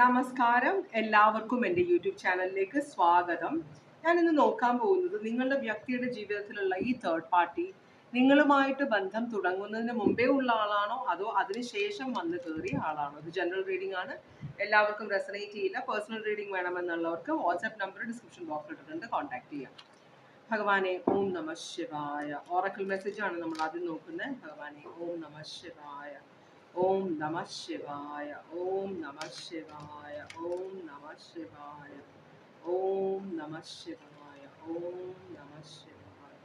നമസ്കാരം. എല്ലാവർക്കും എന്റെ യൂട്യൂബ് ചാനലിലേക്ക് സ്വാഗതം. ഞാൻ ഇന്ന് നോക്കാൻ പോകുന്നത് നിങ്ങളുടെ വ്യക്തിയുടെ ജീവിതത്തിലുള്ള ഈ തേർഡ് പാർട്ടി നിങ്ങളുമായിട്ട് ബന്ധം തുടങ്ങുന്നതിന് മുമ്പേ ഉള്ള ആളാണോ? അതോ അതിനുശേഷം വന്ന് കയറിയ ആളാണോ? ഇത് ജനറൽ റീഡിംഗ് ആണ്. എല്ലാവർക്കും റെസനേറ്റ് ചെയ്യില്ല. പേഴ്സണൽ റീഡിംഗ് വേണമെന്നുള്ളവർക്ക് വാട്സാപ്പ് നമ്പർ ഡിസ്ക്രിപ്ഷൻ ബോക്സിൽ ഇട്ടിട്ടുണ്ട്. കോൺടാക്ട് ചെയ്യാം. ഭഗവാനെ ഓം നമ ശിവായ. ഓറക്കൽ മെസ്സേജ് ആണ് നമ്മൾ ആദ്യം നോക്കുന്നത്. ഭഗവാനെ ഓം നമ ശിവായ. ഓം നമ ശിവായ ഓം നമ ശിവായ ഓം നമ ശിവായ ഓം നമ ശിവായ ഓം നമ ശിവായ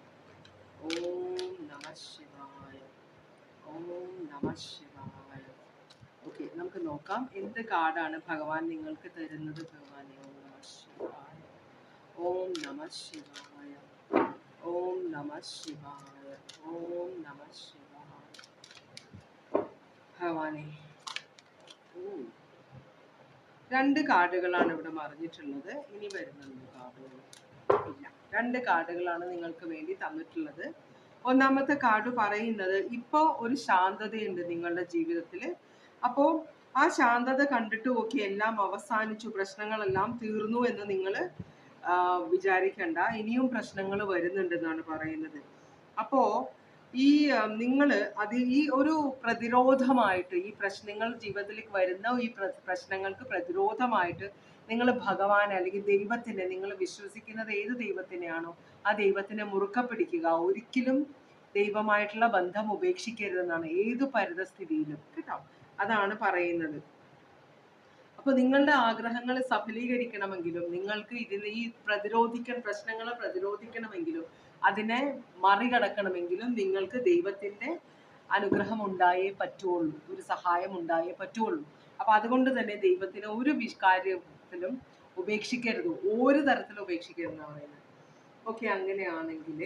ഓം നമ ശിവായ ഓം നമ ശിവായ ഓക്കെ നമുക്ക് നോക്കാം എന്ത് കാർഡാണ് ഭഗവാൻ നിങ്ങൾക്ക് തരുന്നത് ഭഗവാൻ ഓം നമ ശിവായ ഓം നമ ശിവായ ഓം നമ ശിവായ ഓം നമ ശിവായ ഭഗവാനെ. രണ്ട് കാർഡുകളാണ് ഇവിടെ മറിഞ്ഞിട്ടുള്ളത്. ഇനി വരുന്നുണ്ട് കാർഡുകൾ. ഇല്ല. രണ്ട് കാർഡുകളാണ് നിങ്ങൾക്ക് വേണ്ടി തന്നിട്ടുള്ളത്. ഒന്നാമത്തെ കാർഡ് പറയുന്നത് ഇപ്പോൾ ഒരു ശാന്തതയുണ്ട് നിങ്ങളുടെ ജീവിതത്തിൽ അപ്പോൾ ആ ശാന്തത കണ്ടിട്ട് ഓക്കെ എല്ലാം അവസാനിച്ചു പ്രശ്നങ്ങളെല്ലാം തീർന്നു എന്ന് നിങ്ങൾ വിചാരിക്കണ്ട. ഇനിയും പ്രശ്നങ്ങൾ വരുന്നുണ്ടെന്നാണ് പറയുന്നത്. അപ്പോൾ ഈ നിങ്ങൾ അത് ഈ ഒരു പ്രതിരോധമായിട്ട് ഈ പ്രശ്നങ്ങൾ ജീവിതത്തിലേക്ക് വരുന്ന ഈ പ്ര- പ്രശ്നങ്ങൾക്ക് പ്രതിരോധമായിട്ട് നിങ്ങൾ ഭഗവാൻ അല്ലെങ്കിൽ ദൈവത്തിനെ നിങ്ങൾ വിശ്വസിക്കുന്നത് ഏത് ദൈവത്തിനെയാണോ ആ ദൈവത്തിനെ മുറുക്ക പിടിക്കുക. ഒരിക്കലും ദൈവമായിട്ടുള്ള ബന്ധം ഉപേക്ഷിക്കരുതെന്നാണ് ഏത് പരിതസ്ഥിതിയിലും. കേട്ടോ? അതാണ് പറയുന്നത്. അപ്പൊ നിങ്ങളുടെ ആഗ്രഹങ്ങൾ സഫലീകരിക്കണമെങ്കിലും നിങ്ങൾക്ക് ഇതിനെ ഈ പ്രതിരോധിക്കാൻ പ്രശ്നങ്ങളെ പ്രതിരോധിക്കണമെങ്കിലും അതിനെ മറികടക്കണമെങ്കിലും നിങ്ങൾക്ക് ദൈവത്തിന്റെ അനുഗ്രഹം ഉണ്ടായേ പറ്റുള്ളൂ ഒരു സഹായം ഉണ്ടായേ പറ്റുള്ളൂ. അപ്പൊ അതുകൊണ്ട് തന്നെ ദൈവത്തിന് ഒരു കാര്യത്തിലും ഉപേക്ഷിക്കരുത് ഒരു തരത്തിലും ഉപേക്ഷിക്കരുത് എന്നാണ് പറയുന്നത്. ഓക്കെ അങ്ങനെയാണെങ്കിൽ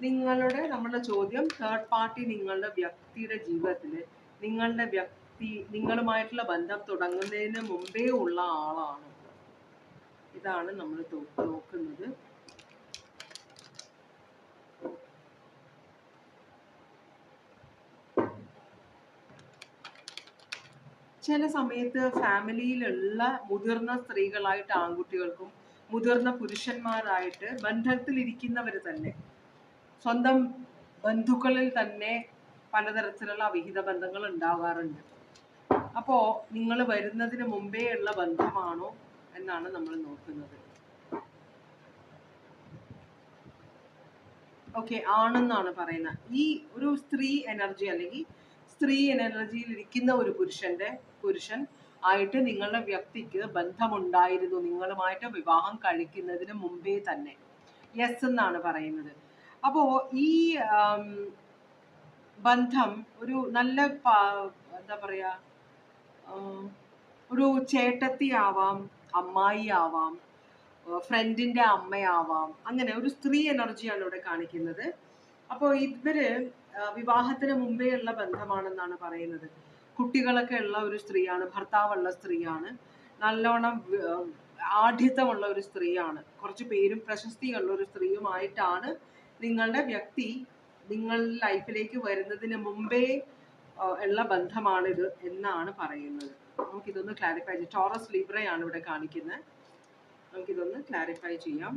നിങ്ങളുടെ നമ്മുടെ ചോദ്യം തേർഡ് പാർട്ടി നിങ്ങളുടെ വ്യക്തിയുടെ ജീവിതത്തിൽ നിങ്ങളുടെ വ്യക്തി നിങ്ങളുമായിട്ടുള്ള ബന്ധം തുടങ്ങുന്നതിന് മുമ്പേ ഉള്ള ആളാണ്. ഇതാണ് നമ്മൾ നോക്കുന്നത്. ചില സമയത്ത് ഫാമിലിയിലുള്ള മുതിർന്ന സ്ത്രീകളായിട്ട് ആൺകുട്ടികൾക്കും മുതിർന്ന പുരുഷന്മാരായിട്ട് ബന്ധത്തിലിരിക്കുന്നവർ തന്നെ. സ്വന്തം ബന്ധുക്കളിൽ തന്നെ പലതരത്തിലുള്ള അവിഹിത ബന്ധങ്ങൾ ഉണ്ടാകാറുണ്ട്. അപ്പോൾ നിങ്ങൾ വരുന്നതിന് മുമ്പേ ഉള്ള ബന്ധമാണോ എന്നാണ് നമ്മൾ നോക്കുന്നത്. ഓക്കെ ആണെന്നാണ് പറയുന്നത്. ഈ ഒരു സ്ത്രീ എനർജി അല്ലെങ്കിൽ സ്ത്രീ എനർജിയിൽ ഇരിക്കുന്ന ഒരു പുരുഷന്റെ പുരുഷൻ ആയിട്ട് നിങ്ങളുടെ വ്യക്തിക്ക് ബന്ധമുണ്ടായിരുന്നു. നിങ്ങളുമായിട്ട് വിവാഹം കഴിക്കുന്നതിന് മുമ്പേ തന്നെ. യെസ് എന്നാണ് പറയുന്നത്. അപ്പോ ഈ ബന്ധം ഒരു നല്ല എന്താ പറയാ ഒരു ചേട്ടത്തി ആവാം അമ്മായി ആവാം ഫ്രണ്ടിന്റെ അമ്മയാവാം അങ്ങനെ ഒരു സ്ത്രീ എനർജിയാണ് ഇവിടെ കാണിക്കുന്നത്. അപ്പോൾ ഇവർ വിവാഹത്തിന് മുമ്പേ ഉള്ള ബന്ധമാണെന്നാണ് പറയുന്നത്. കുട്ടികളൊക്കെ ഉള്ള ഒരു സ്ത്രീയാണ് ഭർത്താവുള്ള സ്ത്രീയാണ് നല്ലോണം ആഢ്യത്വമുള്ള ഒരു സ്ത്രീയാണ്. കുറച്ച് പേരും പ്രശസ്തിയുള്ള ഒരു സ്ത്രീയുമായിട്ടാണ് നിങ്ങളുടെ വ്യക്തി നിങ്ങളുടെ ലൈഫിലേക്ക് വരുന്നതിന് മുമ്പേ ഉള്ള ബന്ധമാണിത് എന്നാണ് പറയുന്നത്. നമുക്കിതൊന്ന് ക്ലാരിഫൈ ചെയ്യാം. ടോറസ് ലിബ്രയാണ് ഇവിടെ കാണിക്കുന്നത്. നമുക്കിതൊന്ന് ക്ലാരിഫൈ ചെയ്യാം.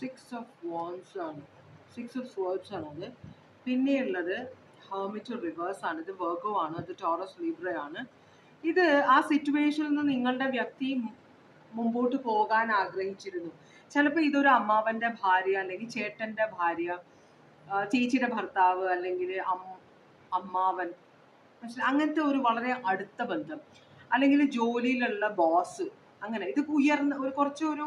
സിക്സ് ഓഫ് വോൺസ് ആണ്. സിക്സ് ഓഫ് സ്വേർഡ്സ് ആണ് അത്. പിന്നെയുള്ളത് ഹേമിറ്റ് റിവേഴ്സ് ആണ്. ഇത് വർഗോ ആണ്. അത് ടോറസ് ലീബ്ര ആണ്. ഇത് ആ സിറ്റുവേഷനിൽ നിന്ന് നിങ്ങളുടെ വ്യക്തി മുമ്പോട്ട് പോകാൻ ആഗ്രഹിച്ചിരുന്നു. ചിലപ്പോൾ ഇതൊരു അമ്മാവന്റെ ഭാര്യ അല്ലെങ്കിൽ ചേട്ടന്റെ ഭാര്യ ചേച്ചിയുടെ ഭർത്താവ് അല്ലെങ്കിൽ അമ്മാവൻ അങ്ങനത്തെ ഒരു വളരെ അടുത്ത ബന്ധം. അല്ലെങ്കിൽ ജോലിയിലുള്ള ബോസ് അങ്ങനെ. ഇത് ഉയർന്ന ഒരു കുറച്ചൊരു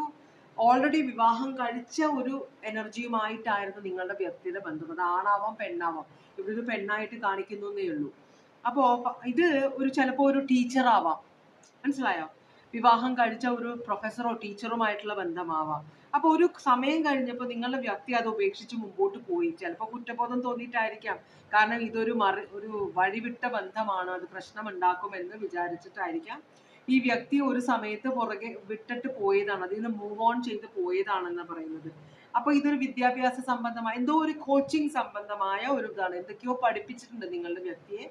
ഓൾറെഡി വിവാഹം കഴിച്ച ഒരു എനർജിയുമായിട്ടായിരുന്നു നിങ്ങളുടെ വ്യക്തിയുടെ ബന്ധം. അത് ആണാവാം പെണ്ണാവാം. ഇവിടെ ഒരു പെണ്ണായിട്ട് കാണിക്കുന്നു എന്നേ ഉള്ളൂ. അപ്പോൾ ഇത് ഒരു ചിലപ്പോ ഒരു ടീച്ചർ ആവാം. മനസ്സിലായോ? വിവാഹം കഴിച്ച ഒരു പ്രൊഫസറോ ടീച്ചറുമായിട്ടുള്ള ബന്ധമാവാം. അപ്പോൾ ഒരു സമയം കഴിഞ്ഞപ്പോൾ നിങ്ങളുടെ വ്യക്തി അത് ഉപേക്ഷിച്ച് മുമ്പോട്ട് പോയി. ചിലപ്പോൾ കുറ്റബോധം തോന്നിയിട്ടായിരിക്കാം. കാരണം ഇതൊരു മറി ഒരു വഴിവിട്ട ബന്ധമാണ്. അത് പ്രശ്നമുണ്ടാക്കുമെന്ന് വിചാരിച്ചിട്ടായിരിക്കാം ഈ വ്യക്തി ഒരു സമയത്ത് പുറകെ വിട്ടിട്ട് പോയതാണ്. അതിൽ നിന്ന് മൂവ് ഓൺ ചെയ്ത് പോയതാണെന്ന് പറയുന്നത്. അപ്പൊ ഇതൊരു വിദ്യാഭ്യാസ സംബന്ധമായ എന്തോ ഒരു കോച്ചിങ് സംബന്ധമായ ഒരു ഇതാണ്. എന്തൊക്കെയോ പഠിപ്പിച്ചിട്ടുണ്ട് നിങ്ങളുടെ വ്യക്തിയെ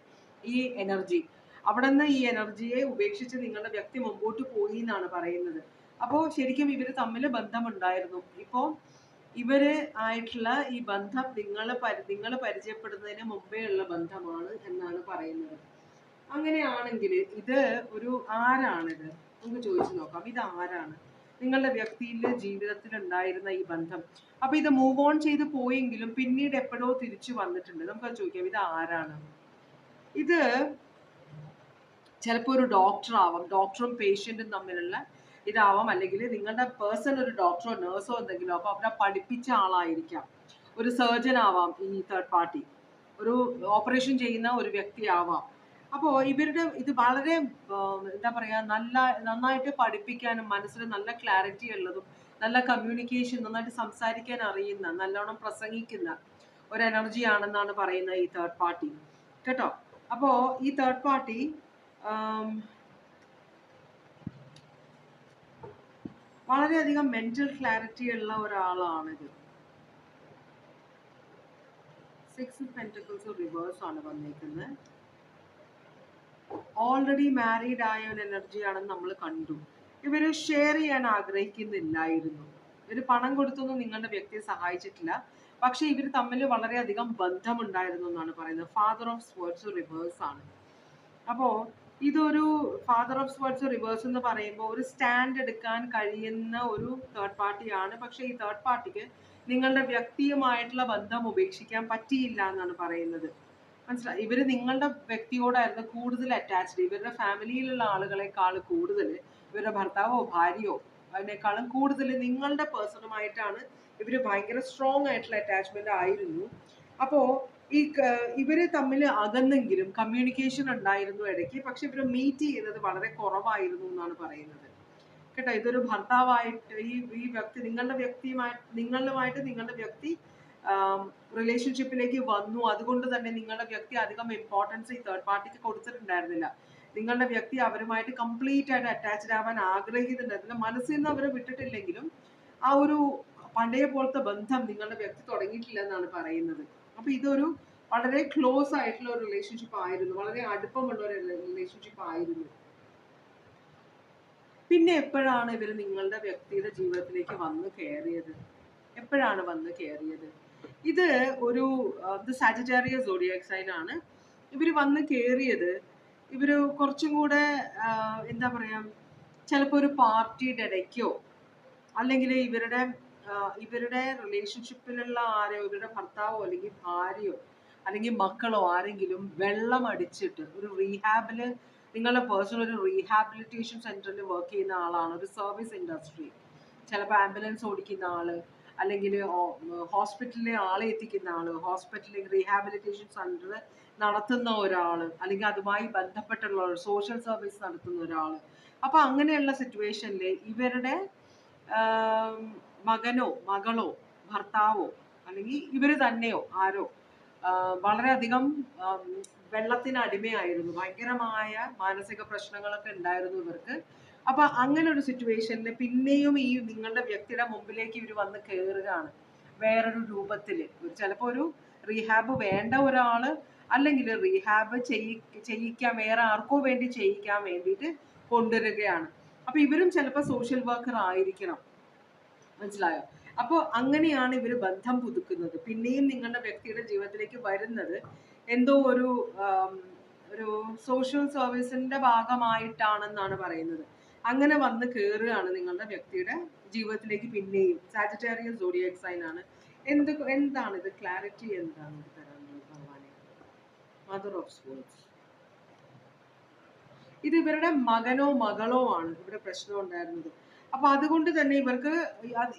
ഈ എനർജി അവിടെ നിന്ന് ഈ എനർജിയെ ഉപേക്ഷിച്ച് നിങ്ങളുടെ വ്യക്തി മുമ്പോട്ട് പോയി എന്നാണ് പറയുന്നത്. അപ്പോൾ ശരിക്കും ഇവർ തമ്മിൽ ബന്ധമുണ്ടായിരുന്നു. ഇപ്പോ ഇവർ ആയിട്ടുള്ള ഈ ബന്ധം നിങ്ങൾ നിങ്ങൾ പരിചയപ്പെടുന്നതിന് മുമ്പേ ഉള്ള ബന്ധമാണ് എന്നാണ് പറയുന്നത്. അങ്ങനെയാണെങ്കിൽ ഇത് ഒരു ആരാണിത്? നമുക്ക് ചോദിച്ചു നോക്കാം. ഇത് ആരാണ്? നിങ്ങളുടെ വ്യക്തിയിലെ ജീവിതത്തിൽ ഉണ്ടായിരുന്ന ഈ ബന്ധം. അപ്പൊ ഇത് മൂവ് ഓൺ ചെയ്ത് പോയെങ്കിലും പിന്നീട് എപ്പോഴോ തിരിച്ചു വന്നിട്ടുണ്ട്. നമുക്ക് ചോദിക്കാം. ഇത് ആരാണ്? ഇത് ചിലപ്പോൾ ഒരു ഡോക്ടർ ആവാം. ഡോക്ടറും പേഷ്യന്റും തമ്മിലുള്ള ഇതാവാം. അല്ലെങ്കിൽ നിങ്ങളുടെ പേഴ്സൺ ഒരു ഡോക്ടറോ നേഴ്സോ എന്തെങ്കിലും അപ്പോൾ അവരെ പഠിപ്പിച്ച ആളായിരിക്കാം. ഒരു സർജൻ ആവാം ഈ തേർഡ് പാർട്ടി ഒരു ഓപ്പറേഷൻ ചെയ്യുന്ന ഒരു വ്യക്തി ആവാം. അപ്പോൾ ഇവരുടെ ഇത് വളരെ എന്താ പറയാ നല്ല നന്നായിട്ട് പഠിപ്പിക്കാനും മനസ്സിൽ നല്ല ക്ലാരിറ്റി ഉള്ളതും നല്ല കമ്മ്യൂണിക്കേഷൻ നന്നായിട്ട് സംസാരിക്കാൻ അറിയുന്ന നല്ലോണം പ്രസംഗിക്കുന്ന ഒരു എനർജി ആണെന്നാണ് പറയുന്നത് ഈ തേർഡ് പാർട്ടി കേട്ടോ? അപ്പോൾ ഈ തേർഡ് പാർട്ടി വളരെയധികം മെന്റൽ ക്ലാരിറ്റി ഉള്ള ഒരാളാണിത്. സിക്സ് പെന്റക്കിൾസ് റിവേഴ്സ് ആണ് വന്നേക്കുന്നത് ഓൾറെഡി മാരീഡ് ആയ ഒരു എനർജിയാണെന്ന് നമ്മൾ കണ്ടു. ഇവർ ഷെയർ ചെയ്യാൻ ആഗ്രഹിക്കുന്നില്ലായിരുന്നു. ഇവർ പണം കൊടുത്തൊന്നും നിങ്ങളുടെ വ്യക്തിയെ സഹായിച്ചിട്ടില്ല. പക്ഷെ ഇവർ തമ്മിൽ വളരെയധികം ബന്ധമുണ്ടായിരുന്നു എന്നാണ് പറയുന്നത്. ഫാദർ ഓഫ് സ്പോർട്സ് റിവേഴ്സ് ആണ്. അപ്പോൾ ഇതൊരു ഫാദർ ഓഫ് സ്പോർട്സ് റിവേഴ്സ് എന്ന് പറയുമ്പോൾ ഒരു സ്റ്റാൻഡ് എടുക്കാൻ കഴിയുന്ന ഒരു തേർഡ് പാർട്ടിയാണ് പക്ഷെ ഈ തേർഡ് പാർട്ടിക്ക് നിങ്ങളുടെ വ്യക്തിയുമായിട്ടുള്ള ബന്ധം ഉപേക്ഷിക്കാൻ പറ്റിയില്ല എന്നാണ് പറയുന്നത്. മനസ്സിലായി ഇവർ നിങ്ങളുടെ വ്യക്തിയോടായിരുന്നു കൂടുതൽ അറ്റാച്ച്ഡ് ഇവരുടെ ഫാമിലിയിലുള്ള ആളുകളെക്കാൾ കൂടുതൽ ഇവരുടെ ഭർത്താവോ ഭാര്യയോ അതിനേക്കാളും കൂടുതൽ നിങ്ങളുടെ പേഴ്സണുമായിട്ടാണ് ഇവർ ഭയങ്കര സ്ട്രോങ് ആയിട്ടുള്ള അറ്റാച്ച്മെന്റ് ആയിരുന്നു. അപ്പോ ഈ ഇവർ തമ്മിൽ അകന്നെങ്കിലും കമ്മ്യൂണിക്കേഷൻ ഉണ്ടായിരുന്നു ഇടയ്ക്ക് പക്ഷെ ഇവർ മീറ്റ് ചെയ്യുന്നത് വളരെ കുറവായിരുന്നു എന്നാണ് പറയുന്നത്. കേട്ടോ ഇതൊരു ഭർത്താവായിട്ട് ഈ ഈ വ്യക്തി നിങ്ങളുടെ വ്യക്തിയുമായി നിങ്ങളുമായിട്ട് നിങ്ങളുടെ വ്യക്തി റിലേഷൻഷിപ്പിലേക്ക് വന്നു. അതുകൊണ്ട് തന്നെ നിങ്ങളുടെ വ്യക്തി അധികം ഇമ്പോർട്ടൻസ് ഈ തേർഡ് പാർട്ടിക്ക് കൊടുത്തിട്ടുണ്ടായിരുന്നില്ല. നിങ്ങളുടെ വ്യക്തി അവരുമായിട്ട് കംപ്ലീറ്റ് ആയിട്ട് അറ്റാച്ച്ഡ് ആവാൻ ആഗ്രഹിക്കുന്നുണ്ടായിരുന്നില്ല മനസ്സിൽ നിന്ന് അവരെ വിട്ടിട്ടില്ലെങ്കിലും ആ ഒരു പഴയ പോലത്തെ ബന്ധം നിങ്ങളുടെ വ്യക്തി തുടങ്ങിയിട്ടില്ല എന്നാണ് പറയുന്നത്. അപ്പൊ ഇതൊരു വളരെ ക്ലോസ് ആയിട്ടുള്ള ഒരു റിലേഷൻഷിപ്പ് ആയിരുന്നു. വളരെ അടുപ്പമുള്ള ഒരു റിലേഷൻഷിപ്പ് ആയിരുന്നു. പിന്നെ എപ്പോഴാണ് ഇവർ നിങ്ങളുടെ വ്യക്തിയുടെ ജീവിതത്തിലേക്ക് വന്ന് കയറിയത്? എപ്പോഴാണ് വന്ന് കയറിയത്? ഇത് ഒരു ഇത് സാജിറ്റേറിയ സോഡിയാക് സൈൻ ആണ്. ഇവർ വന്ന് കയറിയത് ഇവർ കുറച്ചും കൂടെ എന്താ പറയുക ചിലപ്പോൾ ഒരു പാർട്ടിയുടെ ഇടയ്ക്കോ അല്ലെങ്കിൽ ഇവരുടെ ഇവരുടെ റിലേഷൻഷിപ്പിലുള്ള ആരോ ഇവരുടെ ഭർത്താവോ അല്ലെങ്കിൽ ഭാര്യയോ അല്ലെങ്കിൽ മക്കളോ ആരെങ്കിലും വെള്ളം അടിച്ചിട്ട് ഒരു റീഹാബിൽ നിങ്ങളുടെ പേഴ്സണൽ ഒരു റീഹാബിലിറ്റേഷൻ സെന്ററിൽ വർക്ക് ചെയ്യുന്ന ആളാണ് ഒരു സർവീസ് ഇൻഡസ്ട്രി ചിലപ്പോൾ ആംബുലൻസ് ഓടിക്കുന്ന ആൾ അല്ലെങ്കിൽ ഹോസ്പിറ്റലിലെ ആളെ എത്തിക്കുന്ന ആൾ ഹോസ്പിറ്റലിൽ റീഹാബിലിറ്റേഷൻ സെന്റർ നടത്തുന്ന ഒരാൾ അല്ലെങ്കിൽ അതുമായി ബന്ധപ്പെട്ടുള്ള സോഷ്യൽ സർവീസ് നടത്തുന്ന ഒരാൾ അപ്പോൾ അങ്ങനെയുള്ള സിറ്റുവേഷനിൽ ഇവരുടെ മകനോ മകളോ ഭർത്താവോ അല്ലെങ്കിൽ ഇവർ തന്നെയോ ആരോ വളരെയധികം വെള്ളത്തിന് അടിമയായിരുന്നു. ഭയങ്കരമായ മാനസിക പ്രശ്നങ്ങളൊക്കെ ഉണ്ടായിരുന്നു ഇവർക്ക്. അപ്പൊ അങ്ങനെ ഒരു സിറ്റുവേഷനിൽ പിന്നെയും ഈ നിങ്ങളുടെ വ്യക്തിയുടെ മുമ്പിലേക്ക് ഇവർ വന്ന് കയറുകയാണ് വേറൊരു രൂപത്തിൽ ചിലപ്പോൾ ഒരു റീഹാബ് വേണ്ട ഒരാൾ അല്ലെങ്കിൽ റീഹാബ് ചെയ്യി ചെയ്യിക്കാൻ വേറെ ആർക്കോ വേണ്ടി ചെയ്യിക്കാൻ വേണ്ടിയിട്ട് കൊണ്ടുവരികയാണ്. അപ്പൊ ഇവരും ചിലപ്പോൾ സോഷ്യൽ വർക്കർ ആയിരിക്കണം. മനസ്സിലായോ? അപ്പോൾ അങ്ങനെയാണ് ഇവർ ബന്ധം പുതുക്കുന്നത്. പിന്നെയും നിങ്ങളുടെ വ്യക്തിയുടെ ജീവിതത്തിലേക്ക് വരുന്നത് എന്തോ ഒരു ഒരു സോഷ്യൽ സർവീസിന്റെ ഭാഗമായിട്ടാണെന്നാണ് പറയുന്നത്. അങ്ങനെ വന്ന് കയറുകയാണ് നിങ്ങളുടെ വ്യക്തിയുടെ ജീവിതത്തിലേക്ക് പിന്നെയും. സാജിറ്റേറിയസ് സോഡിയക് സൈൻ ആണ്. എന്ത് എന്താണ് ഇത്? ക്ലാരിറ്റി എന്താണ് ഇത് തരാൻ ഭഗവാനെ? മദർ ഓഫ് സ്പോർട്സ് ഇത് ഇവരുടെ മകനോ മകളോ ആണ് ഇവിടെ പ്രശ്നം ഉണ്ടായിരുന്നത്. അപ്പൊ അതുകൊണ്ട് തന്നെ ഇവർക്ക്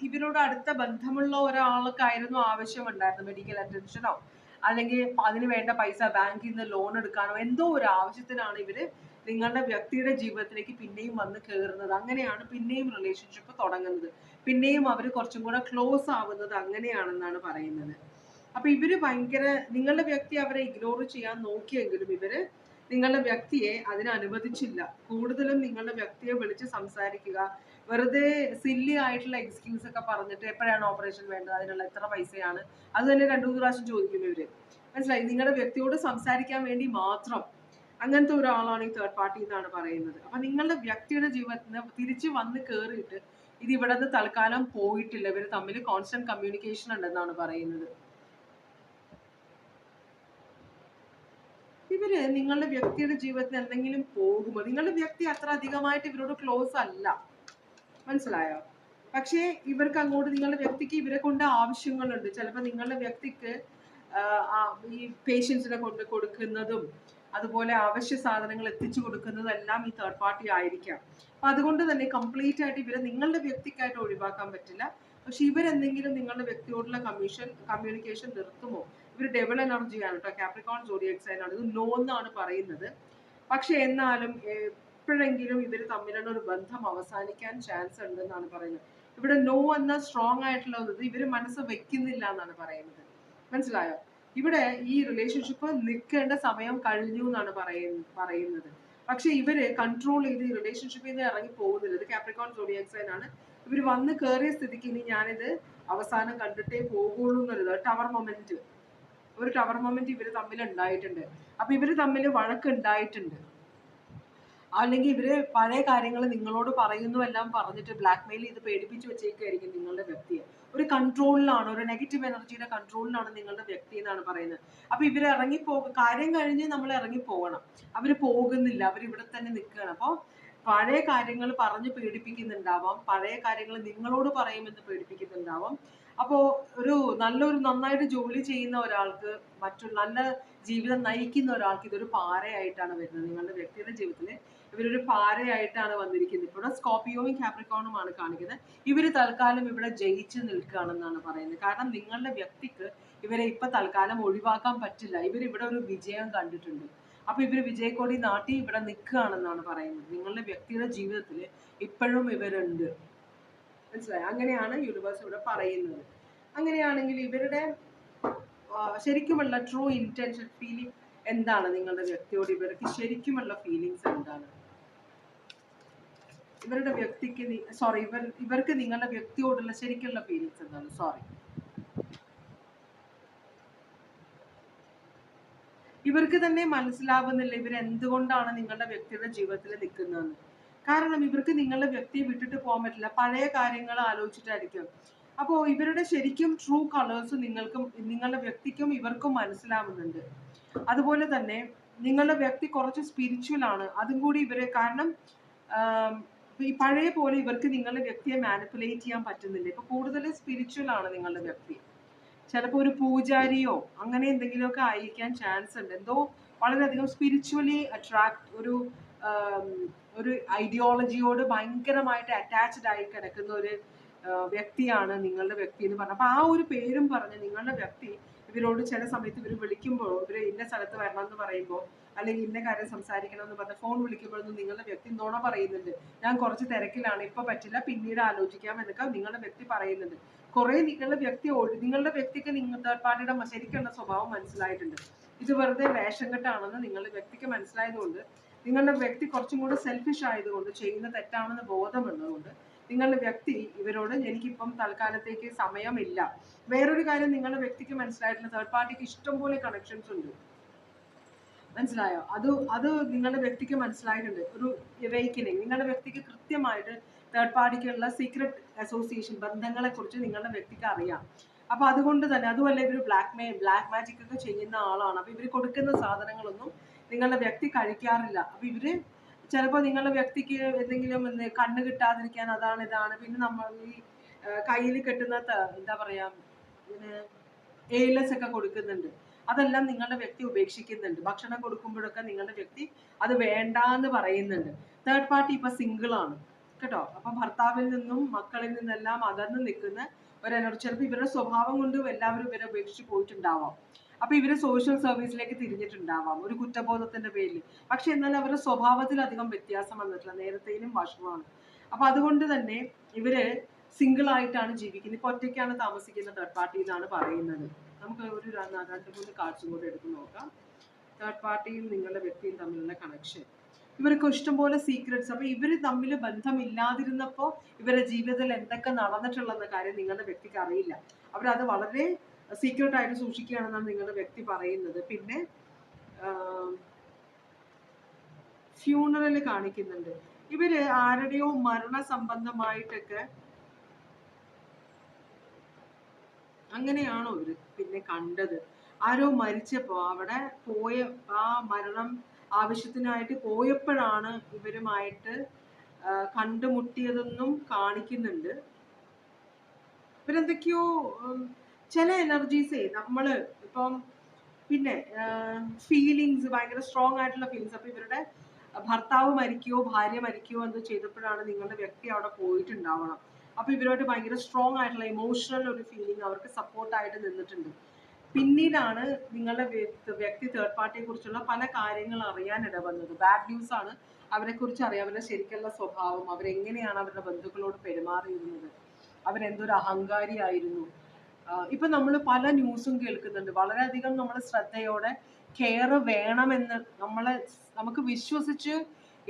ഇവരോട് അടുത്ത ബന്ധമുള്ള ഒരാൾക്കായിരുന്നു ആവശ്യമുണ്ടായിരുന്നത് മെഡിക്കൽ അറ്റൻഷനോ അല്ലെങ്കിൽ അതിന് വേണ്ട പൈസ ബാങ്കിൽ നിന്ന് ലോൺ എടുക്കാനോ എന്തോ ഒരു ആവശ്യത്തിനാണ് ഇവർ നിങ്ങളുടെ വ്യക്തിയുടെ ജീവിതത്തിലേക്ക് പിന്നെയും വന്ന് കയറുന്നത് അങ്ങനെയാണ് പിന്നെയും റിലേഷൻഷിപ്പ് തുടങ്ങുന്നത്. പിന്നെയും അവർ കുറച്ചും കൂടെ ക്ലോസ് ആവുന്നത് അങ്ങനെയാണെന്നാണ് പറയുന്നത്. അപ്പൊ ഇവർ ഭയങ്കര നിങ്ങളുടെ വ്യക്തി അവരെ ഇഗ്നോർ ചെയ്യാൻ നോക്കിയെങ്കിലും ഇവർ നിങ്ങളുടെ വ്യക്തിയെ അതിന് അനുവദിച്ചില്ല കൂടുതലും നിങ്ങളുടെ വ്യക്തിയെ വിളിച്ച് സംസാരിക്കുക വെറുതെ സില്ലി ആയിട്ടുള്ള എക്സ്ക്യൂസ് ഒക്കെ പറഞ്ഞിട്ട് എപ്പോഴാണ് ഓപ്പറേഷൻ വേണ്ടത് അതിനുള്ള എത്ര പൈസയാണ് അത് തന്നെ രണ്ടു മൂന്ന് പ്രാവശ്യം ചോദിക്കും ഇവർ. മനസ്സിലായി? നിങ്ങളുടെ വ്യക്തിയോട് സംസാരിക്കാൻ വേണ്ടി മാത്രം അങ്ങനത്തെ ഒരാളാണ് ഈ തേർഡ് പാർട്ടി എന്നാണ് പറയുന്നത്. അപ്പൊ നിങ്ങളുടെ വ്യക്തിയുടെ ജീവിതത്തിന് തിരിച്ച് വന്ന് കയറിയിട്ട് ഇത് ഇവിടെ നിന്ന് തൽക്കാലം പോയിട്ടില്ല. ഇവർ തമ്മിൽ കോൺസ്റ്റന്റ് കമ്മ്യൂണിക്കേഷൻ ഉണ്ടെന്നാണ് പറയുന്നത്. ഇവർ നിങ്ങളുടെ വ്യക്തിയുടെ ജീവിതത്തിൽ എന്തെങ്കിലും പോകുമോ നിങ്ങളുടെ വ്യക്തി അത്ര അധികമായിട്ട് ഇവരോട് ക്ലോസ് അല്ല. മനസ്സിലായോ? പക്ഷേ ഇവർക്ക് അങ്ങോട്ട് നിങ്ങളുടെ വ്യക്തിക്ക് ഇവരെ കൊണ്ട് ആവശ്യങ്ങളുണ്ട്. ചിലപ്പോൾ നിങ്ങളുടെ വ്യക്തിക്ക് ഈ പേഷ്യൻസിനെ കൊണ്ട് കൊടുക്കുന്നതും അതുപോലെ അവശ്യ സാധനങ്ങൾ എത്തിച്ചു കൊടുക്കുന്നതെല്ലാം ഈ തേർഡ് പാർട്ടി ആയിരിക്കാം. അപ്പൊ അതുകൊണ്ട് തന്നെ കംപ്ലീറ്റ് ആയിട്ട് ഇവരെ നിങ്ങളുടെ വ്യക്തിക്കായിട്ട് ഒഴിവാക്കാൻ പറ്റില്ല. പക്ഷെ ഇവരെന്തെങ്കിലും നിങ്ങളുടെ വ്യക്തിയോടുള്ള കമ്മീഷൻ കമ്മ്യൂണിക്കേഷൻ നിർത്തുമോ? ഇവർ ഡബിൾ എനർജിയാണ് കേട്ടോ. കാപ്രിക്കോൺ ജോഡിയക് എക്സൈനാണ് ഇത് നോ എന്നാണ് പറയുന്നത്. പക്ഷെ എന്നാലും എപ്പോഴെങ്കിലും ഇവർ തമ്മിലുള്ള ഒരു ബന്ധം അവസാനിക്കാൻ ചാൻസ് ഉണ്ട് എന്നാണ് പറയുന്നത്. ഇവിടെ നോ എന്ന സ്ട്രോങ് ആയിട്ടുള്ളത് ഇവർ മനസ്സ് വെക്കുന്നില്ല എന്നാണ് പറയുന്നത്. മനസ്സിലായോ? ഇവിടെ ഈ റിലേഷൻഷിപ്പ് നിൽക്കേണ്ട സമയം കഴിഞ്ഞു എന്നാണ് പറയുന്ന പറയുന്നത്. പക്ഷെ ഇവർ കൺട്രോൾ ചെയ്ത് ഈ റിലേഷൻഷിപ്പിൽ നിന്ന് ഇറങ്ങി പോകുന്നില്ല. ഇത് കാപ്രിക്കോൺ സോഡിയാക് സൈൻ ആണ്. ഇവർ വന്ന് കയറിയ സ്ഥിതിക്ക് ഇനി ഞാനിത് അവസാനം കണ്ടിട്ടേ പോകുള്ളൂ എന്നുള്ളത്. ടവർ മൊമെന്റ് ഒരു ടവർ മൊമെന്റ് ഇവർ തമ്മിൽ ഉണ്ടായിട്ടുണ്ട്. അപ്പൊ ഇവർ തമ്മിൽ വഴക്ക് ഉണ്ടായിട്ടുണ്ട്. അല്ലെങ്കിൽ ഇവർ പഴയ കാര്യങ്ങൾ നിങ്ങളോട് പറയുന്നു എല്ലാം പറഞ്ഞിട്ട് ബ്ലാക്ക് മെയിൽ ചെയ്ത് പേടിപ്പിച്ച് വെച്ചേക്കായിരിക്കും നിങ്ങളുടെ വ്യക്തിയെ. ഒരു കൺട്രോളിലാണ് ഒരു നെഗറ്റീവ് എനർജിയുടെ കൺട്രോളിലാണ് നിങ്ങളുടെ വ്യക്തി എന്നാണ് പറയുന്നത്. അപ്പൊ ഇവർ ഇറങ്ങി പോകും കാര്യം കഴിഞ്ഞ് നമ്മൾ ഇറങ്ങി പോകണം അവർ പോകുന്നില്ല അവർ ഇവിടെ തന്നെ നിൽക്കുകയാണ്. അപ്പോൾ പഴയ കാര്യങ്ങൾ പറഞ്ഞ് പേടിപ്പിക്കുന്നുണ്ടാവാം പഴയ കാര്യങ്ങൾ നിങ്ങളോട് പറയുമെന്ന് പേടിപ്പിക്കുന്നുണ്ടാവാം. അപ്പോൾ ഒരു നല്ലൊരു നന്നായിട്ട് ജോലി ചെയ്യുന്ന ഒരാൾക്ക് മറ്റു നല്ല ജീവിതം നയിക്കുന്ന ഒരാൾക്ക് ഇതൊരു പാരയായിട്ടാണ് വരുന്നത്. നിങ്ങളുടെ വ്യക്തിയുടെ ജീവിതത്തിൽ ഇവരൊരു പാരയായിട്ടാണ് വന്നിരിക്കുന്നത്. ഇവിടെ സ്കോപ്പിയോയും കാപ്രിക്കോണുമാണ് കാണിക്കുന്നത്. ഇവർ തൽക്കാലം ഇവിടെ ജയിച്ച് നിൽക്കുകയാണെന്നാണ് പറയുന്നത്. കാരണം നിങ്ങളുടെ വ്യക്തിക്ക് ഇവരെ ഇപ്പൊ തൽക്കാലം ഒഴിവാക്കാൻ പറ്റില്ല. ഇവർ ഇവിടെ ഒരു വിജയം കണ്ടിട്ടുണ്ട്. അപ്പൊ ഇവർ വിജയക്കോടി നാട്ടി ഇവിടെ നിൽക്കുകയാണെന്നാണ് പറയുന്നത്. നിങ്ങളുടെ വ്യക്തിയുടെ ജീവിതത്തിൽ ഇപ്പോഴും ഇവരുണ്ട്. മനസ്സിലായി? അങ്ങനെയാണ് യൂണിവേഴ്സ് ഇവിടെ പറയുന്നത്. അങ്ങനെയാണെങ്കിൽ ഇവരുടെ ശരിക്കുമുള്ള ട്രൂ ഇന്റൻഷൻ ഫീലിംഗ് എന്താണ് നിങ്ങളുടെ വ്യക്തിയോട്? ഇവർക്ക് ശരിക്കുമുള്ള ഫീലിങ്സ് എന്താണ്? ഇവരുടെ വ്യക്തിക്ക് സോറി ഇവർ ഇവർക്ക് നിങ്ങളുടെ വ്യക്തിയോടുള്ള ശരിക്കുള്ള ഫീലിങ്സ് എന്താണ്? സോറി ഇവർക്ക് തന്നെ മനസ്സിലാവുന്നില്ല ഇവർ എന്തുകൊണ്ടാണ് നിങ്ങളുടെ വ്യക്തിയുടെ ജീവിതത്തിൽ നിൽക്കുന്നതെന്ന്. കാരണം ഇവർക്ക് നിങ്ങളുടെ വ്യക്തിയെ വിട്ടിട്ട് പോകാൻ പറ്റില്ല. പഴയ കാര്യങ്ങൾ ആലോചിച്ചിട്ടായിരിക്കും. അപ്പോൾ ഇവരുടെ ശരിക്കും ട്രൂ കളേഴ്സ് നിങ്ങൾക്കും നിങ്ങളുടെ വ്യക്തിക്കും ഇവർക്കും മനസ്സിലാവുന്നുണ്ട്. അതുപോലെ തന്നെ നിങ്ങളുടെ വ്യക്തി കുറച്ച് സ്പിരിച്വൽ ആണ്. അതും കൂടി ഇവരെ കാരണം ഈ പഴയ പോലെ ഇവർക്ക് നിങ്ങളുടെ വ്യക്തിയെ മാനിപ്പുലേറ്റ് ചെയ്യാൻ പറ്റുന്നില്ല. ഇപ്പൊ കൂടുതൽ സ്പിരിച്വൽ ആണ് നിങ്ങളുടെ വ്യക്തി. ചിലപ്പോൾ ഒരു പൂജാരിയോ അങ്ങനെ എന്തെങ്കിലുമൊക്കെ ആയിരിക്കാൻ ചാൻസ് ഉണ്ട്. എന്തോ വളരെയധികം സ്പിരിച്വലി അട്രാക്ട് ഒരു ഒരു ഐഡിയോളജിയോട് ഭയങ്കരമായിട്ട് അറ്റാച്ച്ഡ് ആയി കിടക്കുന്ന ഒരു വ്യക്തിയാണ് നിങ്ങളുടെ വ്യക്തി എന്ന് പറഞ്ഞത്. അപ്പൊ ആ ഒരു പേരും പറഞ്ഞ് നിങ്ങളുടെ വ്യക്തി ഇവരോട് ചില സമയത്ത് ഇവർ വിളിക്കുമ്പോൾ ഇവർ ഇന്ന സ്ഥലത്ത് വരണം എന്ന് പറയുമ്പോൾ അല്ലെങ്കിൽ ഇന്ന കാര്യം സംസാരിക്കണം എന്ന് പറഞ്ഞ് ഫോൺ വിളിക്കുമ്പോഴൊന്നും നിങ്ങളുടെ വ്യക്തി നുണ പറയുന്നുണ്ട്. ഞാൻ കുറച്ച് തിരക്കിലാണ് ഇപ്പൊ പറ്റില്ല പിന്നീട് ആലോചിക്കാം എന്നൊക്കെ നിങ്ങളുടെ വ്യക്തി പറയുന്നുണ്ട്. കുറെ നിങ്ങളുടെ വ്യക്തി നിങ്ങളുടെ വ്യക്തിക്ക് നിങ്ങൾ തേർഡ് പാർട്ടിയുടെ ശരിക്കുള്ള സ്വഭാവം മനസ്സിലായിട്ടുണ്ട്. ഇത് വെറുതെ വേഷം കെട്ടാണെന്ന് നിങ്ങളുടെ വ്യക്തിക്ക് മനസ്സിലായതുകൊണ്ട് നിങ്ങളുടെ വ്യക്തി കുറച്ചും കൂടെ സെൽഫിഷ് ആയതുകൊണ്ട് ചെയ്യുന്ന തെറ്റാണെന്ന് ബോധമുള്ളതുകൊണ്ട് നിങ്ങളുടെ വ്യക്തി ഇവരോട് എനിക്കിപ്പം തൽക്കാലത്തേക്ക് സമയമില്ല. വേറൊരു കാര്യം നിങ്ങളുടെ വ്യക്തിക്ക് മനസ്സിലായിട്ടുള്ള തേർഡ് പാർട്ടിക്ക് ഇഷ്ടംപോലെ കണക്ഷൻസ് ഉണ്ട്. മനസ്സിലായോ? അത് അത് നിങ്ങളുടെ വ്യക്തിക്ക് മനസ്സിലായിട്ടുണ്ട്. ഒരു വെയ്ക്കനിങ് നിങ്ങളുടെ വ്യക്തിക്ക് കൃത്യമായിട്ട് തേർഡ് പാർട്ടിക്കുള്ള സീക്രട്ട് അസോസിയേഷൻ ബന്ധങ്ങളെ കുറിച്ച് നിങ്ങളുടെ വ്യക്തിക്ക് അറിയാം. അപ്പൊ അതുകൊണ്ട് തന്നെ അതുമല്ല ഇവർ ബ്ലാക്ക് മേ ബ്ലാക്ക് മാജിക് ഒക്കെ ചെയ്യുന്ന ആളാണ്. അപ്പൊ ഇവർ കൊടുക്കുന്ന സാധനങ്ങളൊന്നും നിങ്ങളുടെ വ്യക്തി കഴിക്കാറില്ല. അപ്പൊ ഇവർ ചിലപ്പോൾ നിങ്ങളുടെ വ്യക്തിക്ക് എന്തെങ്കിലും കണ്ണ് കിട്ടാതിരിക്കാൻ അതാണ് ഇതാണ്. പിന്നെ നമ്മൾ ഈ കയ്യിൽ കെട്ടുന്ന എന്താ പറയാ ഇങ്ങനെ എയിലസ് ഒക്കെ കൊടുക്കുന്നുണ്ട്. അതെല്ലാം നിങ്ങളുടെ വ്യക്തി ഉപേക്ഷിക്കുന്നുണ്ട്. ഭക്ഷണം കൊടുക്കുമ്പോഴൊക്കെ നിങ്ങളുടെ വ്യക്തി അത് വേണ്ട എന്ന് പറയുന്നുണ്ട്. തേർഡ് പാർട്ടി ഇപ്പൊ സിംഗിൾ ആണ്. കേട്ടോ? അപ്പൊ ഭർത്താവിൽ നിന്നും മക്കളിൽ നിന്നെല്ലാം അകന്ന് നിൽക്കുന്ന ഒരു എനർജി ചിലപ്പോൾ ഇവരുടെ സ്വഭാവം കൊണ്ടും എല്ലാവരും ഇവരെ ഉപേക്ഷിച്ച് പോയിട്ടുണ്ടാവാം. അപ്പൊ ഇവർ സോഷ്യൽ സർവീസിലേക്ക് തിരിഞ്ഞിട്ടുണ്ടാവാം. ഒരു കുറ്റബോധത്തിന്റെ പേരിൽ പക്ഷെ എന്നാൽ അവരുടെ സ്വഭാവത്തിൽ അധികം വ്യത്യാസം വന്നിട്ടില്ല. നേരത്തെയും വഷമാണ്. അപ്പൊ അതുകൊണ്ട് തന്നെ ഇവർ സിംഗിൾ ആയിട്ടാണ് ജീവിക്കുന്നത്. ഇപ്പൊ ഒറ്റയ്ക്കാണ് താമസിക്കുന്ന തേർഡ് പാർട്ടി എന്നാണ് പറയുന്നത്. നമുക്ക് ഒരു രണ്ട് മൂന്ന് കാർഡ്സും കൂടെ എടുത്ത് നോക്കാം. തേർഡ് പാർട്ടിയും നിങ്ങളുടെ വ്യക്തിയും തമ്മിലുള്ള കണക്ഷൻ ഇവർക്ക് ഇഷ്ടംപോലെ സീക്രട്സ് അപ്പോൾ ഇവർ തമ്മിൽ ബന്ധമില്ലാതിരുന്നപ്പോൾ ഇവരുടെ ജീവിതത്തിൽ എന്തൊക്കെ നടന്നിട്ടുള്ളെന്ന കാര്യം നിങ്ങളുടെ വ്യക്തിക്ക് അറിയില്ല. അവരത് വളരെ സീക്രട്ടായിട്ട് സൂക്ഷിക്കുകയാണെന്നാണ് നിങ്ങളുടെ വ്യക്തി പറയുന്നത്. പിന്നെ ഫ്യൂണറൽ കാണിക്കുന്നുണ്ട്. ഇവർ ആരുടെയോ മരണ സംബന്ധമായിട്ടൊക്കെ അങ്ങനെയാണോ ഇവർ പിന്നെ കണ്ടത്? ആരോ മരിച്ചപ്പോ അവിടെ പോയ ആ മരണം ആവശ്യത്തിനായിട്ട് പോയപ്പോഴാണ് ഇവരുമായിട്ട് കണ്ടുമുട്ടിയതെന്നും കാണിക്കുന്നുണ്ട്. ഇവരെന്തൊക്കെയോ ചില എനർജീസേ നമ്മൾ ഇപ്പം പിന്നെ ഫീലിങ്സ് ഭയങ്കര സ്ട്രോങ് ആയിട്ടുള്ള ഫീലിങ്സ് അപ്പൊ ഇവരുടെ ഭർത്താവ് മരിക്കുകയോ ഭാര്യ മരിക്കുകയോ എന്തോ ചെയ്തപ്പോഴാണ് നിങ്ങളുടെ വ്യക്തി അവിടെ പോയിട്ടുണ്ടാവണം. അപ്പൊ ഇവരുമായിട്ട് ഭയങ്കര സ്ട്രോങ് ആയിട്ടുള്ള ഇമോഷണൽ ഒരു ഫീലിംഗ് അവർക്ക് സപ്പോർട്ടായിട്ട് നിന്നിട്ടുണ്ട്. പിന്നീടാണ് നിങ്ങളുടെ വ്യക്തി- തേർഡ് പാർട്ടിയെ കുറിച്ചുള്ള പല കാര്യങ്ങൾ അറിയാൻ ഇടവന്നത്. ബാഡ് ന്യൂസ് ആണ് അവരെ കുറിച്ച് അറിയാം. അവരുടെ ശരിക്കുള്ള സ്വഭാവം അവരെങ്ങനെയാണ് അവരുടെ ബന്ധുക്കളോട് പെരുമാറിയിരുന്നത് അവരെന്തൊരു അഹങ്കാരി ആയിരുന്നു. ഇപ്പൊ നമ്മൾ പല ന്യൂസും കേൾക്കുന്നുണ്ട്. വളരെയധികം നമ്മൾ ശ്രദ്ധയോടെ കെയർ വേണമെന്ന് നമ്മളെ നമുക്ക് വിശ്വസിച്ച്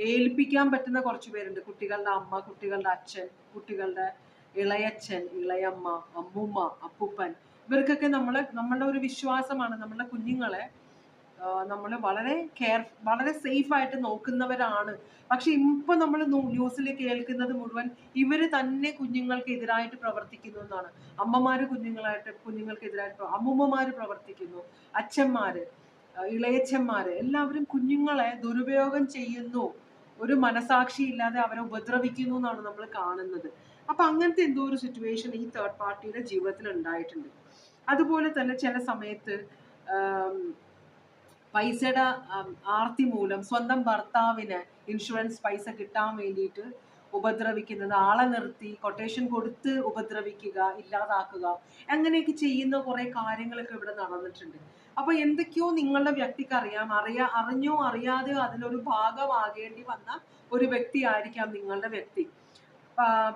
ഏൽപ്പിക്കാൻ പറ്റുന്ന കുറച്ച് പേരുണ്ട്. കുട്ടികളുടെ അമ്മ കുട്ടികളുടെ അച്ഛൻ കുട്ടികളുടെ ഇളയച്ഛൻ ഇളയമ്മ അമ്മൂമ്മ അപ്പൂപ്പൻ. ഇവർക്കൊക്കെ നമ്മൾ നമ്മളുടെ ഒരു വിശ്വാസമാണ്. നമ്മളുടെ കുഞ്ഞുങ്ങളെ നമ്മൾ വളരെ കെയർ വളരെ സേഫ് ആയിട്ട് നോക്കുന്നവരാണ്. പക്ഷെ ഇപ്പൊ നമ്മൾ ന്യൂസിൽ കേൾക്കുന്നത് മുഴുവൻ ഇവർ തന്നെ കുഞ്ഞുങ്ങൾക്ക് എതിരായിട്ട് പ്രവർത്തിക്കുന്നു എന്നാണ്. അമ്മമാര് കുഞ്ഞുങ്ങളായിട്ട് കുഞ്ഞുങ്ങൾക്കെതിരായിട്ട് എതിരായിട്ട് അമ്മുമ്മമാര് പ്രവർത്തിക്കുന്നു. അച്ഛന്മാര് ഇളയച്ഛന്മാര് എല്ലാവരും കുഞ്ഞുങ്ങളെ ദുരുപയോഗം ചെയ്യുന്നു. ഒരു മനസാക്ഷി ഇല്ലാതെ അവരെ ഉപദ്രവിക്കുന്നു എന്നാണ് നമ്മൾ കാണുന്നത്. അപ്പൊ അങ്ങനത്തെ എന്തോ ഒരു സിറ്റുവേഷൻ ഈ തേർഡ് പാർട്ടിയുടെ ജീവിതത്തിൽ ഉണ്ടായിട്ടുണ്ട്. അതുപോലെ തന്നെ ചില സമയത്ത് പൈസയുടെ ആർത്തി മൂലം സ്വന്തം ഭർത്താവിന് ഇൻഷുറൻസ് പൈസ കിട്ടാൻ വേണ്ടിയിട്ട് ഉപദ്രവിക്കുന്നത് ആളെ നിർത്തി കൊട്ടേഷൻ കൊടുത്ത് ഉപദ്രവിക്കുക ഇല്ലാതാക്കുക അങ്ങനെയൊക്കെ ചെയ്യുന്ന കുറെ കാര്യങ്ങളൊക്കെ ഇവിടെ നടന്നിട്ടുണ്ട്. അപ്പൊ എന്തൊക്കെയോ നിങ്ങളുടെ വ്യക്തിക്ക് അറിയാം. അറിയാ അറിഞ്ഞോ അറിയാതെയോ അതിലൊരു ഭാഗമാകേണ്ടി വന്ന ഒരു വ്യക്തി ആയിരിക്കാം നിങ്ങളുടെ വ്യക്തി.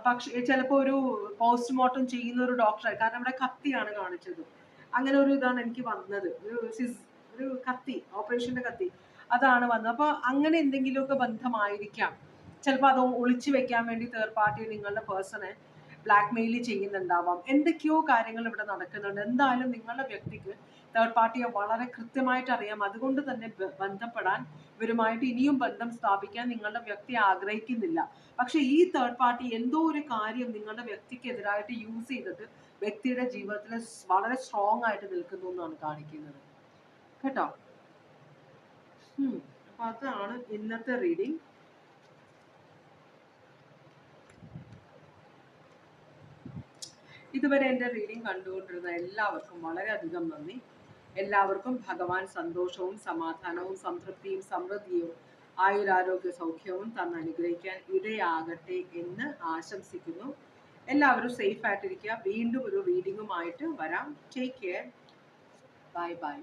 പക്ഷേ ചിലപ്പോൾ ഒരു പോസ്റ്റ്മോർട്ടം ചെയ്യുന്ന ഒരു ഡോക്ടറെ കാരണം ഇവിടെ കത്തിയാണ് കാണിച്ചത്. അങ്ങനെ ഒരു ഇതാണ് എനിക്ക് വന്നത്. ഒരു സിസ് ഒരു കത്തി ഓപ്പറേഷന്റെ കത്തി. അതാണ് വന്നത്. അപ്പൊ അങ്ങനെ എന്തെങ്കിലുമൊക്കെ ബന്ധമായിരിക്കാം. ചിലപ്പോൾ അത് ഒളിച്ചു വെക്കാൻ വേണ്ടി തേർഡ് പാർട്ടി നിങ്ങളുടെ പേഴ്സണെ ബ്ലാക്ക് മെയിൽ ചെയ്യുന്നുണ്ടാവാം. എന്തൊക്കെയോ കാര്യങ്ങൾ ഇവിടെ നടക്കുന്നുണ്ട്. എന്തായാലും നിങ്ങളുടെ വ്യക്തിക്ക് തേർഡ് പാർട്ടിയെ വളരെ കൃത്യമായിട്ട് അറിയാം. അതുകൊണ്ട് തന്നെ ബന്ധപ്പെടാൻ ഇവരുമായിട്ട് ഇനിയും ബന്ധം സ്ഥാപിക്കാൻ നിങ്ങളുടെ വ്യക്തി ആഗ്രഹിക്കുന്നില്ല. പക്ഷെ ഈ തേർഡ് പാർട്ടി എന്തോ ഒരു കാര്യം നിങ്ങളുടെ വ്യക്തിക്കെതിരായിട്ട് യൂസ് ചെയ്തിട്ട് വ്യക്തിയുടെ ജീവിതത്തിൽ വളരെ സ്ട്രോങ് ആയിട്ട് നിൽക്കുന്നു എന്നാണ് കാണിക്കുന്നത്. കേട്ടോ. അപ്പൊ അതാണ് ഇന്നത്തെ റീഡിങ് ഇതുവരെ എന്റെ റീഡിങ് കണ്ടുകൊണ്ടിരുന്ന എല്ലാവർക്കും വളരെയധികം നന്ദി. എല്ലാവർക്കും ഭഗവാൻ സന്തോഷവും സമാധാനവും സംതൃപ്തിയും സമൃദ്ധിയും ആയുരാരോഗ്യ സൗഖ്യവും തന്ന് അനുഗ്രഹിക്കാൻ ഇടയാകട്ടെ എന്ന് ആശംസിക്കുന്നു. എല്ലാവരും സേഫ് ആയിട്ടിരിക്കുക. വീണ്ടും ഒരു റീഡിങ്ങുമായിട്ട് വരാം. Take care bye bye